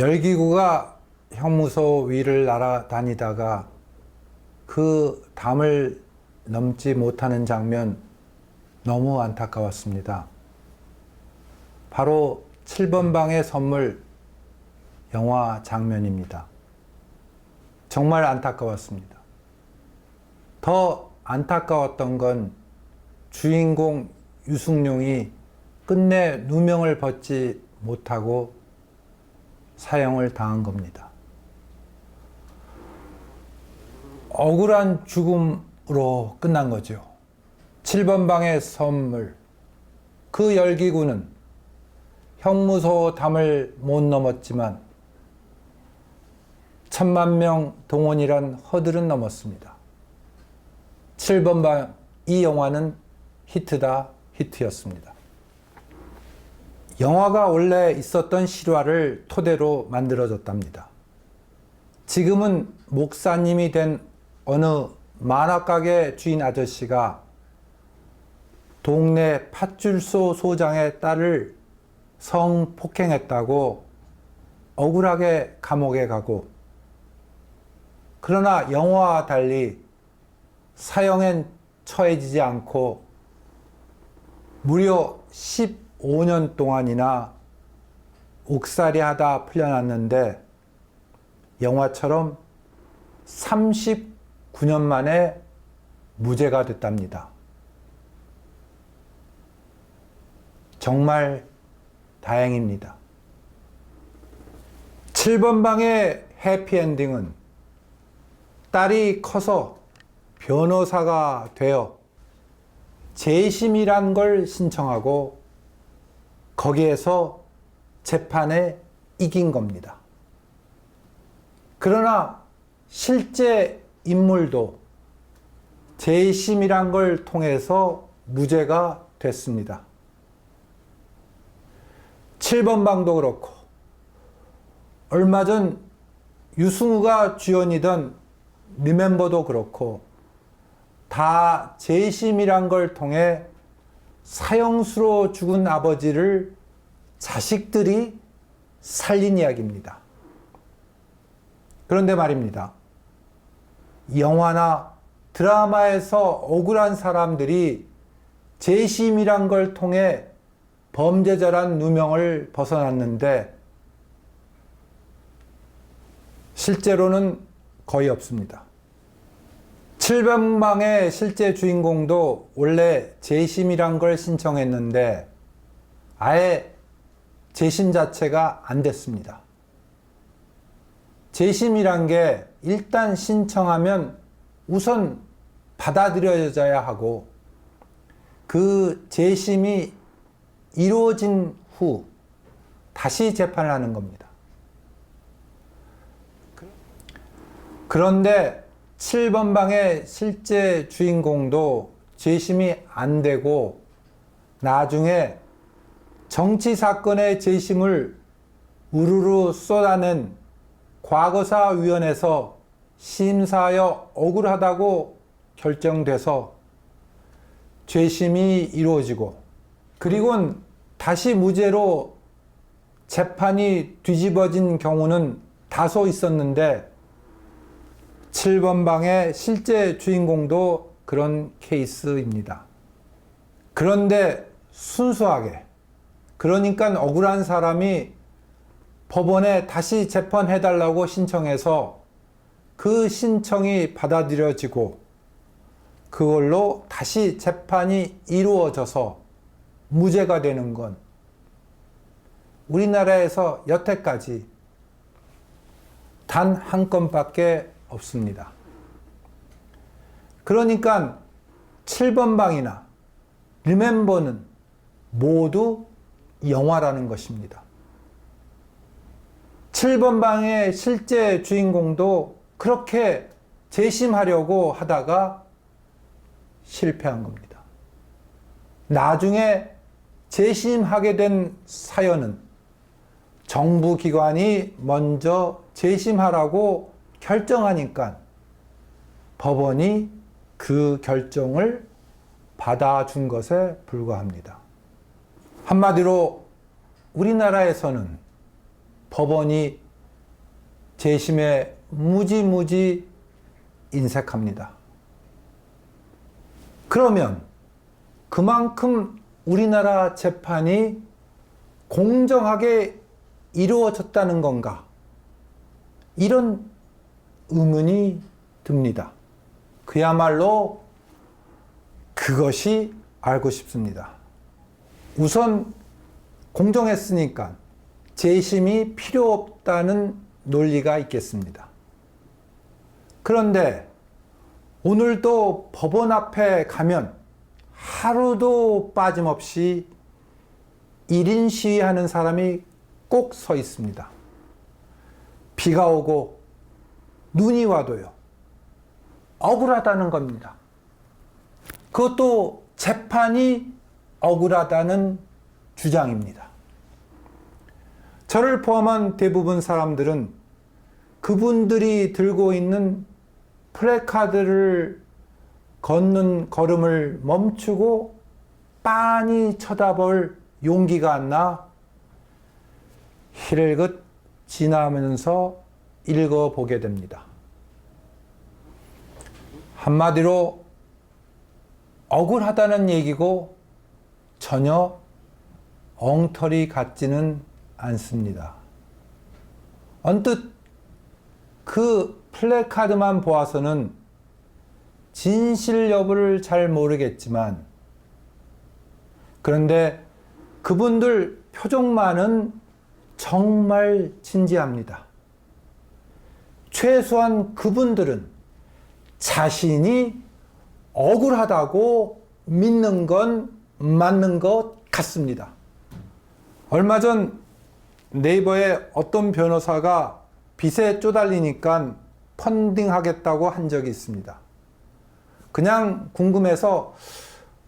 열기구가 형무소 위를 날아다니다가 그 담을 넘지 못하는 장면 너무 안타까웠습니다. 바로 7번 방의 선물 영화 장면입니다. 정말 안타까웠습니다. 더 안타까웠던 건 주인공 유승룡이 끝내 누명을 벗지 못하고 사형을 당한 겁니다. 억울한 죽음으로 끝난 거죠. 7번 방의 선물. 그 열기구는 형무소 담을 못 넘었지만 천만 명 동원이란 허들은 넘었습니다. 7번 방 이 영화는 히트다 히트였습니다. 영화가 원래 있었던 실화를 토대로 만들어졌답니다. 지금은 목사님이 된 어느 만화가게 주인 아저씨가 동네 팥줄소 소장의 딸을 성폭행했다고 억울하게 감옥에 가고 그러나 영화와 달리 사형엔 처해지지 않고 무려 15년 동안이나 옥살이 하다 풀려났는데 영화처럼 39년 만에 무죄가 됐답니다. 정말 다행입니다. 7번 방의 해피엔딩은 딸이 커서 변호사가 되어 재심이란 걸 신청하고 거기에서 재판에 이긴 겁니다. 그러나 실제 인물도 재심이란 걸 통해서 무죄가 됐습니다. 7번 방도 그렇고 얼마 전 유승우가 주연이던 리멤버도 그렇고 다 재심이란 걸 통해 사형수로 죽은 아버지를 자식들이 살린 이야기입니다. 그런데 말입니다. 영화나 드라마에서 억울한 사람들이 재심이란 걸 통해 범죄자란 누명을 벗어났는데 실제로는 거의 없습니다. 700망의 실제 주인공도 원래 재심이란 걸 신청했는데 아예 재심 자체가 안 됐습니다. 재심이란 게 일단 신청하면 우선 받아들여져야 하고 그 재심이 이루어진 후 다시 재판을 하는 겁니다. 그런데 7번 방의 실제 주인공도 재심이 안 되고 나중에 정치 사건의 재심을 우르르 쏟아낸 과거사 위원회에서 심사하여 억울하다고 결정돼서 재심이 이루어지고 그리고는 다시 무죄로 재판이 뒤집어진 경우는 다소 있었는데 7번 방의 실제 주인공도 그런 케이스입니다. 그런데 순수하게, 그러니까 억울한 사람이 법원에 다시 재판해달라고 신청해서 그 신청이 받아들여지고 그걸로 다시 재판이 이루어져서 무죄가 되는 건 우리나라에서 여태까지 단 한 건밖에 없습니다. 그러니까 7번 방이나 리멤버는 모두 영화라는 것입니다. 7번 방의 실제 주인공도 그렇게 재심하려고 하다가 실패한 겁니다. 나중에 재심하게 된 사연은 정부 기관이 먼저 재심하라고 결정하니까 법원이 그 결정을 받아준 것에 불과합니다. 한마디로 우리나라에서는 법원이 재심에 무지무지 인색합니다. 그러면 그만큼 우리나라 재판이 공정하게 이루어졌다는 건가? 이런 의문이 듭니다. 그야말로 그것이 알고 싶습니다. 우선 공정했으니까 재심이 필요 없다는 논리가 있겠습니다. 그런데 오늘도 법원 앞에 가면 하루도 빠짐없이 1인 시위하는 사람이 꼭 서 있습니다. 비가 오고 눈이 와도요. 억울하다는 겁니다. 그것도 재판이 억울하다는 주장입니다. 저를 포함한 대부분 사람들은 그분들이 들고 있는 플래카드를 걷는 걸음을 멈추고 빤히 쳐다볼 용기가 안 나 힐끗 지나면서 읽어보게 됩니다. 한마디로 억울하다는 얘기고 전혀 엉터리 같지는 않습니다. 언뜻 그 플래카드만 보아서는 진실 여부를 잘 모르겠지만 그런데 그분들 표정만은 정말 진지합니다. 최소한 그분들은 자신이 억울하다고 믿는 건 맞는 것 같습니다. 얼마 전 네이버에 어떤 변호사가 빚에 쪼달리니까 펀딩 하겠다고 한 적이 있습니다. 그냥 궁금해서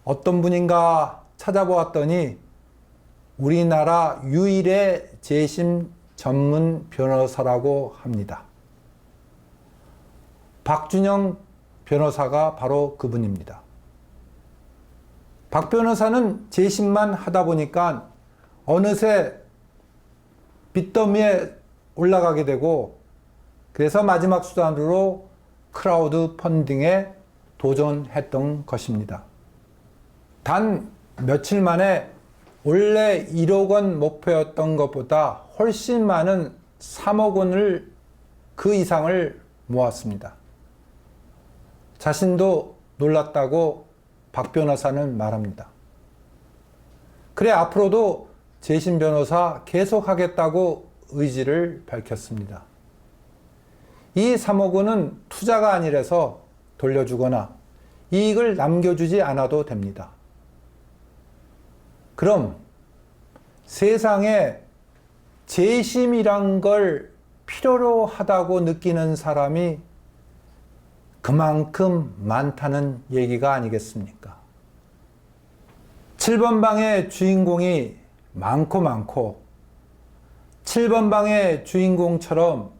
어떤 분인가 찾아보았더니 우리나라 유일의 재심 전문 변호사라고 합니다. 박준영 변호사가 바로 그분입니다. 박 변호사는 재심만 하다 보니까 어느새 빚더미에 올라가게 되고 그래서 마지막 수단으로 크라우드 펀딩에 도전했던 것입니다. 단 며칠 만에 원래 1억 원 목표였던 것보다 훨씬 많은 3억 원을 그 이상을 모았습니다. 자신도 놀랐다고 박 변호사는 말합니다. 그래 앞으로도 재심 변호사 계속하겠다고 의지를 밝혔습니다. 이 3억 원은 투자가 아니라서 돌려주거나 이익을 남겨주지 않아도 됩니다. 그럼 세상에 재심이란 걸 필요로 하다고 느끼는 사람이 그만큼 많다는 얘기가 아니겠습니까? 7번 방의 주인공이 많고 많고 7번 방의 주인공처럼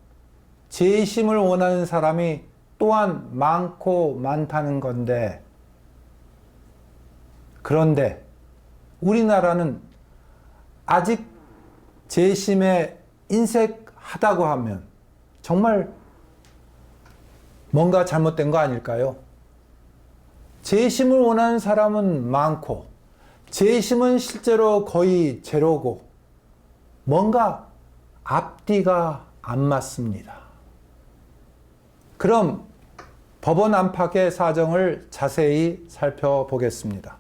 재심을 원하는 사람이 또한 많고 많다는 건데 그런데 우리나라는 아직 재심에 인색하다고 하면 정말 뭔가 잘못된 거 아닐까요? 재심을 원하는 사람은 많고 재심은 실제로 거의 제로고 뭔가 앞뒤가 안 맞습니다. 그럼 법원 안팎의 사정을 자세히 살펴보겠습니다.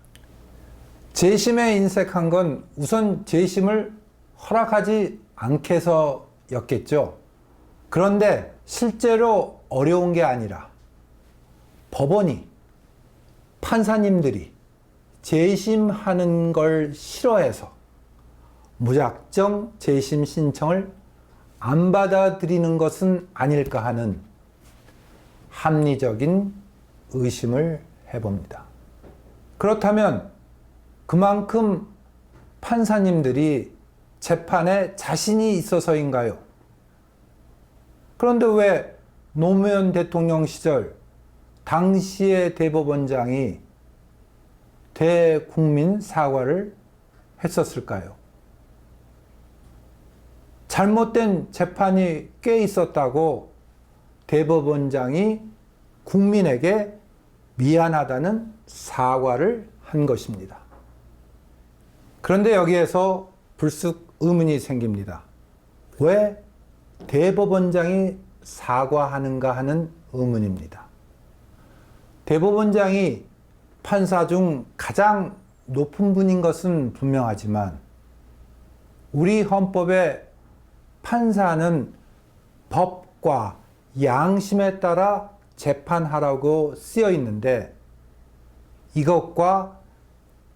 재심에 인색한 건 우선 재심을 허락하지 않게서였겠죠. 그런데 실제로 어려운 게 아니라 법원이 판사님들이 재심하는 걸 싫어해서 무작정 재심 신청을 안 받아들이는 것은 아닐까 하는 합리적인 의심을 해봅니다. 그렇다면 그만큼 판사님들이 재판에 자신이 있어서인가요? 그런데 왜 노무현 대통령 시절 당시의 대법원장이 대국민 사과를 했었을까요? 잘못된 재판이 꽤 있었다고 대법원장이 국민에게 미안하다는 사과를 한 것입니다. 그런데 여기에서 불쑥 의문이 생깁니다. 왜 대법원장이 사과하는가 하는 의문입니다. 대법원장이 판사 중 가장 높은 분인 것은 분명하지만 우리 헌법에 판사는 법과 양심에 따라 재판하라고 쓰여 있는데 이것과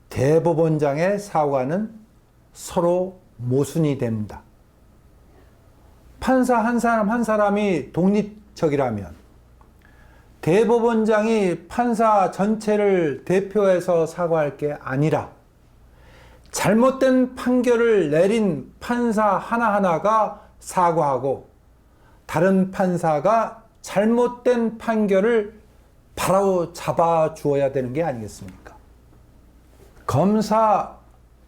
대법원장의 사과는 서로 모순이 됩니다. 판사 한 사람 한 사람이 독립적이라면 대법원장이 판사 전체를 대표해서 사과할 게 아니라 잘못된 판결을 내린 판사 하나하나가 사과하고 다른 판사가 잘못된 판결을 바로 잡아 주어야 되는 게 아니겠습니까? 검사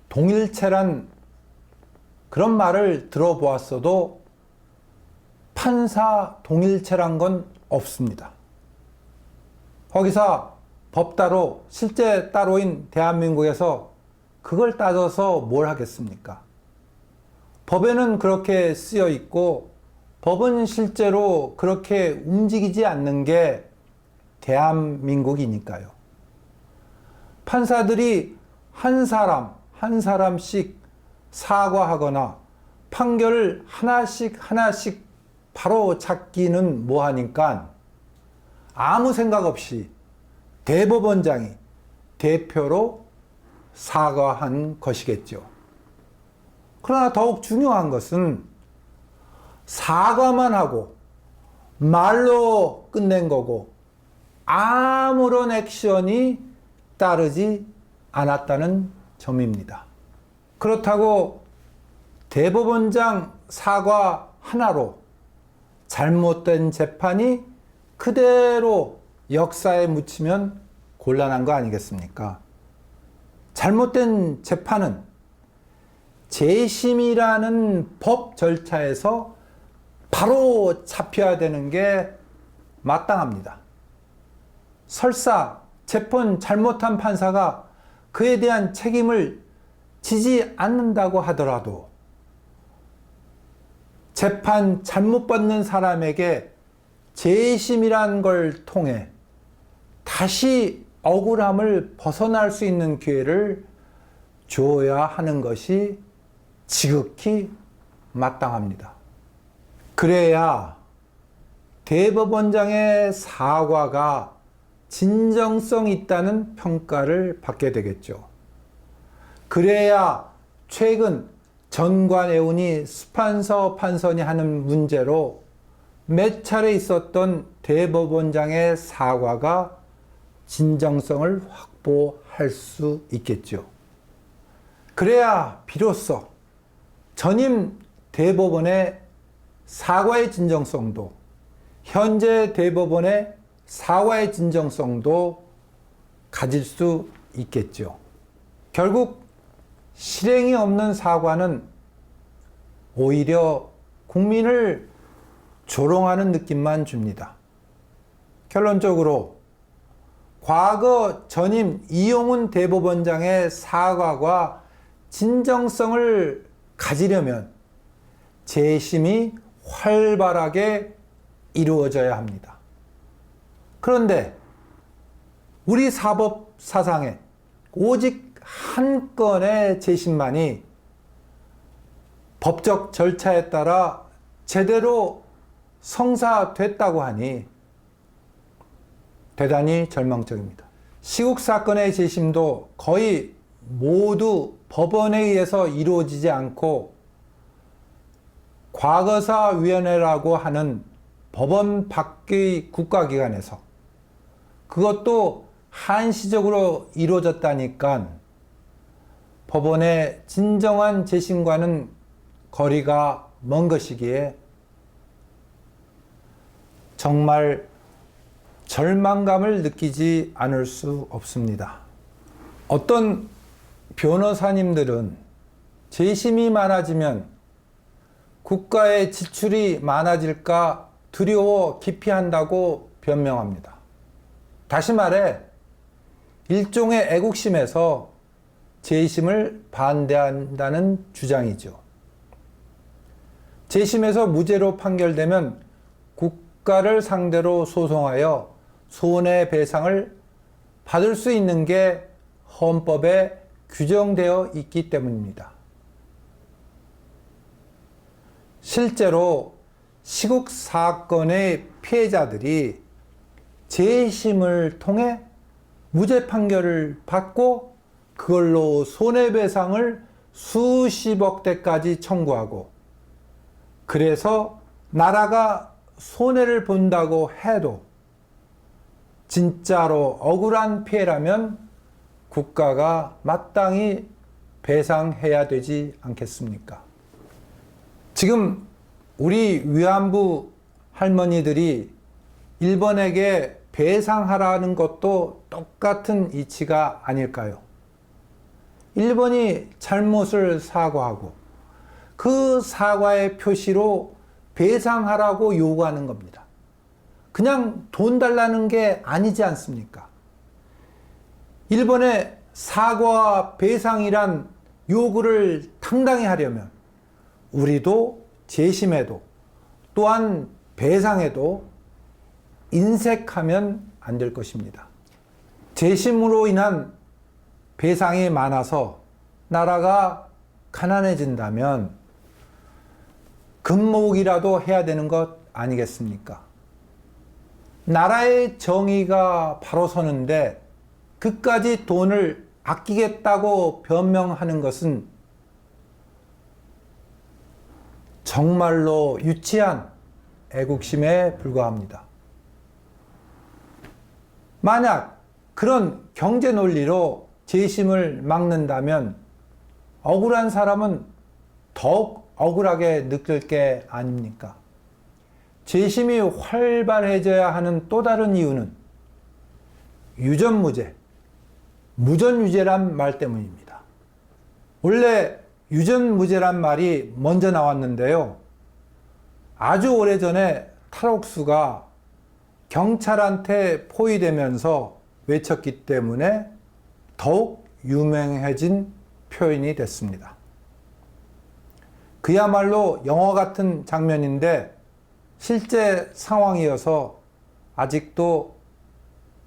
동일체란 그런 말을 들어보았어도 판사 동일체란 건 없습니다. 거기서 법 따로 실제 따로인 대한민국에서 그걸 따져서 뭘 하겠습니까? 법에는 그렇게 쓰여 있고 법은 실제로 그렇게 움직이지 않는 게 대한민국이니까요. 판사들이 한 사람, 한 사람씩 사과하거나 판결을 하나씩 하나씩 바로 찾기는 뭐하니까 아무 생각 없이 대법원장이 대표로 사과한 것이겠죠. 그러나 더욱 중요한 것은 사과만 하고 말로 끝낸 거고 아무런 액션이 따르지 않았다는 점입니다. 그렇다고 대법원장 사과 하나로 잘못된 재판이 그대로 역사에 묻히면 곤란한 거 아니겠습니까? 잘못된 재판은 재심이라는 법 절차에서 바로 잡혀야 되는 게 마땅합니다. 설사 재판 잘못한 판사가 그에 대한 책임을 지지 않는다고 하더라도 재판 잘못 받는 사람에게 재심이란 걸 통해 다시 억울함을 벗어날 수 있는 기회를 줘야 하는 것이 지극히 마땅합니다. 그래야 대법원장의 사과가 진정성 있다는 평가를 받게 되겠죠. 그래야 최근 전관애운이 수판서 판선이 하는 문제로 몇 차례 있었던 대법원장의 사과가 진정성을 확보할 수 있겠죠. 그래야 비로소 전임 대법원의 사과의 진정성도 현재 대법원의 사과의 진정성도 가질 수 있겠죠. 결국 실행이 없는 사과는 오히려 국민을 조롱하는 느낌만 줍니다. 결론적으로 과거 전임 이용훈 대법원장의 사과가 진정성을 가지려면 재심이 활발하게 이루어져야 합니다. 그런데 우리 사법 사상에 오직 한 건의 재심만이 법적 절차에 따라 제대로 성사됐다고 하니 대단히 절망적입니다. 시국 사건의 재심도 거의 모두 법원에 의해서 이루어지지 않고 과거사위원회라고 하는 법원 밖의 국가기관에서 그것도 한시적으로 이루어졌다니까 법원의 진정한 재심과는 거리가 먼 것이기에 정말 절망감을 느끼지 않을 수 없습니다. 어떤 변호사님들은 재심이 많아지면 국가의 지출이 많아질까 두려워 기피한다고 변명합니다. 다시 말해, 일종의 애국심에서 재심을 반대한다는 주장이죠. 재심에서 무죄로 판결되면 국가를 상대로 소송하여 손해배상을 받을 수 있는 게 헌법에 규정되어 있기 때문입니다. 실제로 시국 사건의 피해자들이 재심을 통해 무죄 판결을 받고 그걸로 손해배상을 수십억 대까지 청구하고 그래서 나라가 손해를 본다고 해도 진짜로 억울한 피해라면 국가가 마땅히 배상해야 되지 않겠습니까? 지금 우리 위안부 할머니들이 일본에게 배상하라는 것도 똑같은 이치가 아닐까요? 일본이 잘못을 사과하고 그 사과의 표시로 배상하라고 요구하는 겁니다. 그냥 돈 달라는 게 아니지 않습니까? 일본의 사과와 배상이란 요구를 당당히 하려면 우리도 재심에도 또한 배상에도 인색하면 안 될 것입니다. 재심으로 인한 배상이 많아서 나라가 가난해진다면 금목이라도 해야 되는 것 아니겠습니까? 나라의 정의가 바로 서는데 그까지 돈을 아끼겠다고 변명하는 것은 정말로 유치한 애국심에 불과합니다. 만약 그런 경제 논리로 재심을 막는다면 억울한 사람은 더욱 억울하게 느낄 게 아닙니까? 재심이 활발해져야 하는 또 다른 이유는 유전무죄, 무전유죄란 말 때문입니다. 원래 유전무죄란 말이 먼저 나왔는데요. 아주 오래전에 탈옥수가 경찰한테 포위되면서 외쳤기 때문에 더욱 유명해진 표현이 됐습니다. 그야말로 영화 같은 장면인데 실제 상황이어서 아직도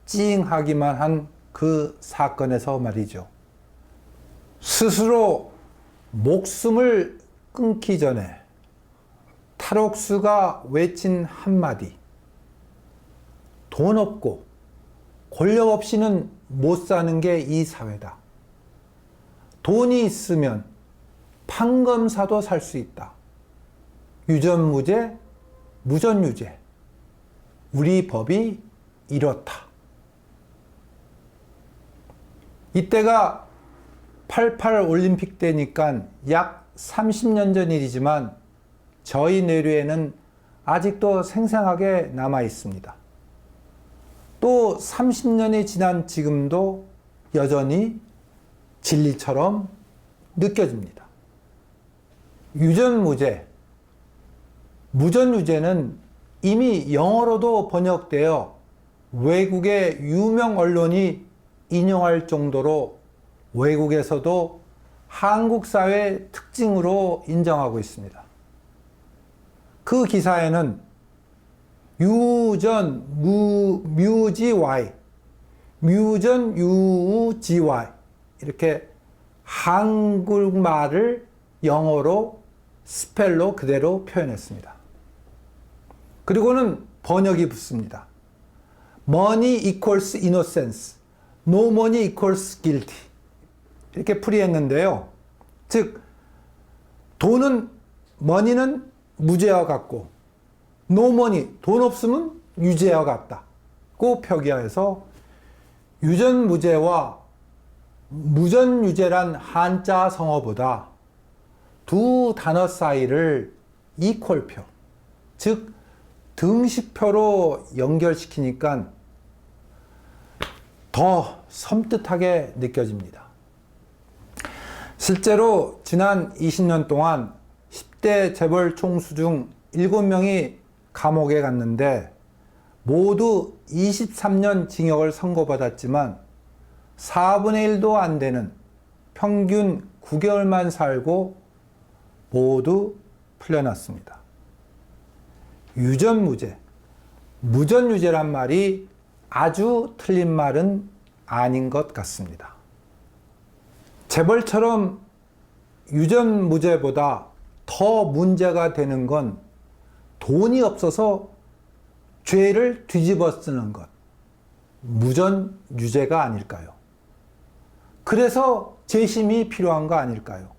찡하기만 한 그 사건에서 말이죠. 스스로 목숨을 끊기 전에 탈옥수가 외친 한마디. 돈 없고 권력 없이는 못 사는 게 이 사회다. 돈이 있으면 판검사도 살 수 있다. 유전무죄, 무전유죄. 우리 법이 이렇다. 이때가 88 올림픽 때니까 약 30년 전 일이지만 저희 내류에는 아직도 생생하게 남아 있습니다. 또 30년이 지난 지금도 여전히 진리처럼 느껴집니다. 유전무죄, 무전유죄는 이미 영어로도 번역되어 외국의 유명 언론이 인용할 정도로 외국에서도 한국 사회 특징으로 인정하고 있습니다. 그 기사에는 유전 무 뮤지와이 뮤전 유지와이 이렇게 한국말을 영어로 스펠로 그대로 표현했습니다. 그리고는 번역이 붙습니다. Money equals innocence. No money equals guilty. 이렇게 풀이했는데요. 즉, 돈은, 머니는 무죄와 같고, money, 돈 없으면 유죄와 같다. 고 표기해서 유전무죄와 무전유죄란 한자 성어보다 두 단어 사이를 이퀄표, 즉 등식표로 연결시키니까 더 섬뜩하게 느껴집니다. 실제로 지난 20년 동안 10대 재벌 총수 중 7명이 감옥에 갔는데 모두 23년 징역을 선고받았지만 4분의 1도 안 되는 평균 9개월만 살고 모두 풀려났습니다. 유전무죄, 무전유죄란 말이 아주 틀린 말은 아닌 것 같습니다. 재벌처럼 유전무죄보다 더 문제가 되는 건 돈이 없어서 죄를 뒤집어 쓰는 것. 무전 유죄가 아닐까요? 그래서 재심이 필요한 거 아닐까요?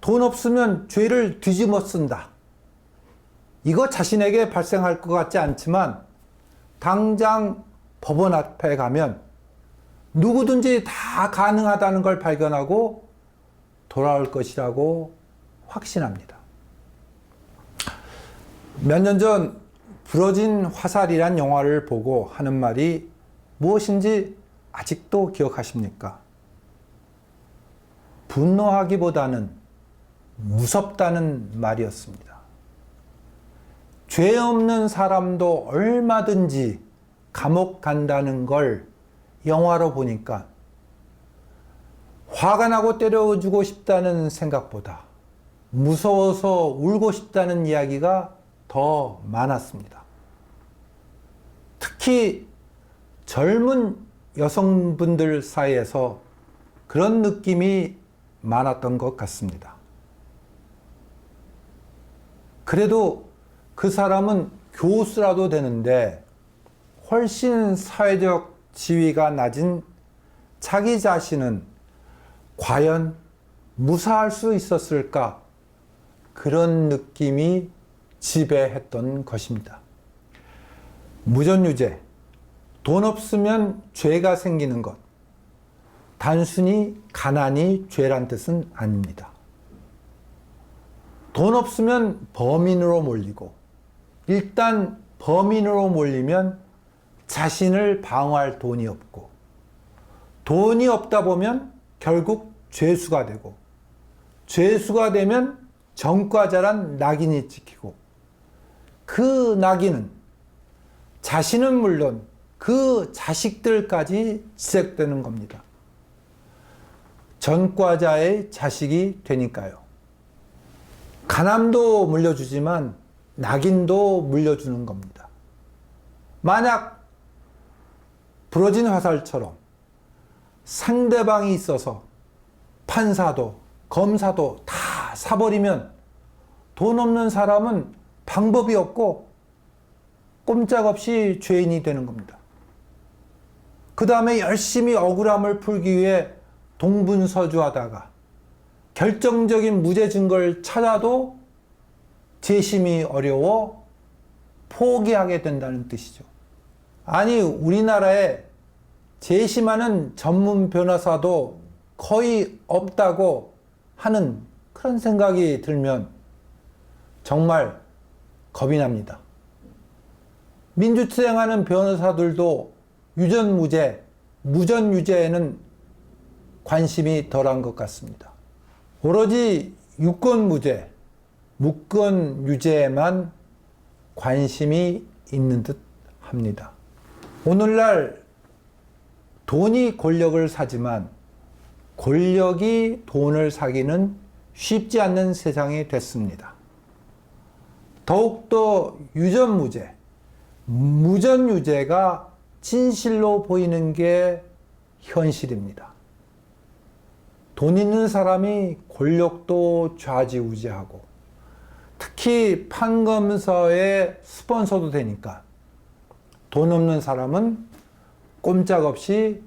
돈 없으면 죄를 뒤집어 쓴다. 이거 자신에게 발생할 것 같지 않지만 당장 법원 앞에 가면 누구든지 다 가능하다는 걸 발견하고 돌아올 것이라고 확신합니다. 몇 년 전 부러진 화살이란 영화를 보고 하는 말이 무엇인지 아직도 기억하십니까? 분노하기보다는 무섭다는 말이었습니다. 죄 없는 사람도 얼마든지 감옥 간다는 걸 영화로 보니까 화가 나고 때려주고 싶다는 생각보다 무서워서 울고 싶다는 이야기가 더 많았습니다. 특히 젊은 여성분들 사이에서 그런 느낌이 많았던 것 같습니다. 그래도 그 사람은 교수라도 되는데 훨씬 사회적 지위가 낮은 자기 자신은 과연 무사할 수 있었을까? 그런 느낌이 지배했던 것입니다. 무전유죄, 돈 없으면 죄가 생기는 것. 단순히 가난이 죄란 뜻은 아닙니다. 돈 없으면 범인으로 몰리고, 일단 범인으로 몰리면 자신을 방어할 돈이 없고, 돈이 없다 보면 결국 죄수가 되고, 죄수가 되면 전과자란 낙인이 찍히고, 그 낙인은 자신은 물론 그 자식들까지 지적되는 겁니다. 전과자의 자식이 되니까요. 가남도 물려주지만 낙인도 물려주는 겁니다. 만약 부러진 화살처럼 상대방이 있어서 판사도 검사도 다 사버리면 돈 없는 사람은 방법이 없고 꼼짝없이 죄인이 되는 겁니다. 그 다음에 열심히 억울함을 풀기 위해 동분서주하다가 결정적인 무죄 증거를 찾아도 재심이 어려워 포기하게 된다는 뜻이죠. 아니, 우리나라에 재심하는 전문 변호사도 거의 없다고 하는 그런 생각이 들면 정말 겁이 납니다. 민주투쟁하는 변호사들도 유전무죄, 무전유죄에는 관심이 덜한 것 같습니다. 오로지 유권무죄, 무권유죄에만 관심이 있는 듯 합니다. 오늘날 돈이 권력을 사지만 권력이 돈을 사기는 쉽지 않는 세상이 됐습니다. 더욱더 유전무죄, 무전유죄가 진실로 보이는 게 현실입니다. 돈 있는 사람이 권력도 좌지우지하고 특히 판검서의 스폰서도 되니까 돈 없는 사람은 꼼짝없이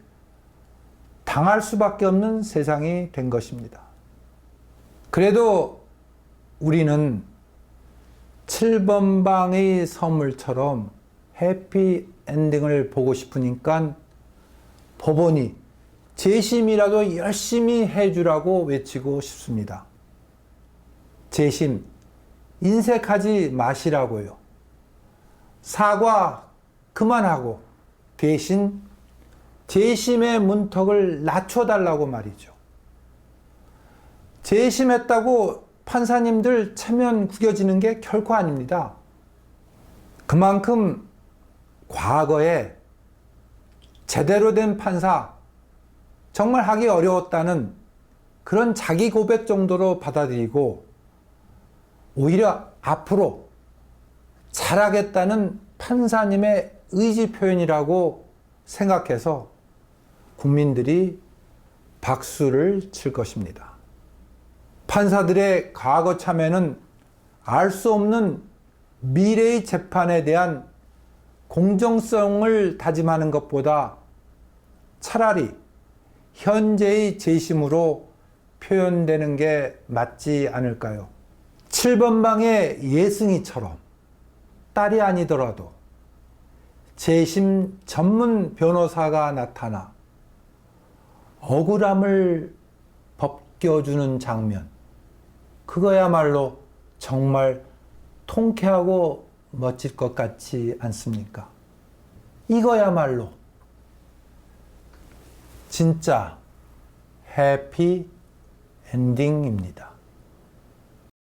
당할 수밖에 없는 세상이 된 것입니다. 그래도 우리는 7번 방의 선물처럼 해피 엔딩을 보고 싶으니까 법원이 재심이라도 열심히 해주라고 외치고 싶습니다. 재심, 인색하지 마시라고요. 사과 그만하고 대신 재심의 문턱을 낮춰달라고 말이죠. 재심했다고 판사님들 체면 구겨지는 게 결코 아닙니다. 그만큼 과거에 제대로 된 판사 정말 하기 어려웠다는 그런 자기 고백 정도로 받아들이고 오히려 앞으로 잘하겠다는 판사님의 의지 표현이라고 생각해서 국민들이 박수를 칠 것입니다. 판사들의 과거 참여는 알 수 없는 미래의 재판에 대한 공정성을 다짐하는 것보다 차라리 현재의 재심으로 표현되는 게 맞지 않을까요? 7번방의 예승이처럼 딸이 아니더라도 재심 전문 변호사가 나타나 억울함을 벗겨주는 장면. 그거야말로 정말 통쾌하고 멋질 것 같지 않습니까? 이거야말로 진짜 해피 엔딩입니다.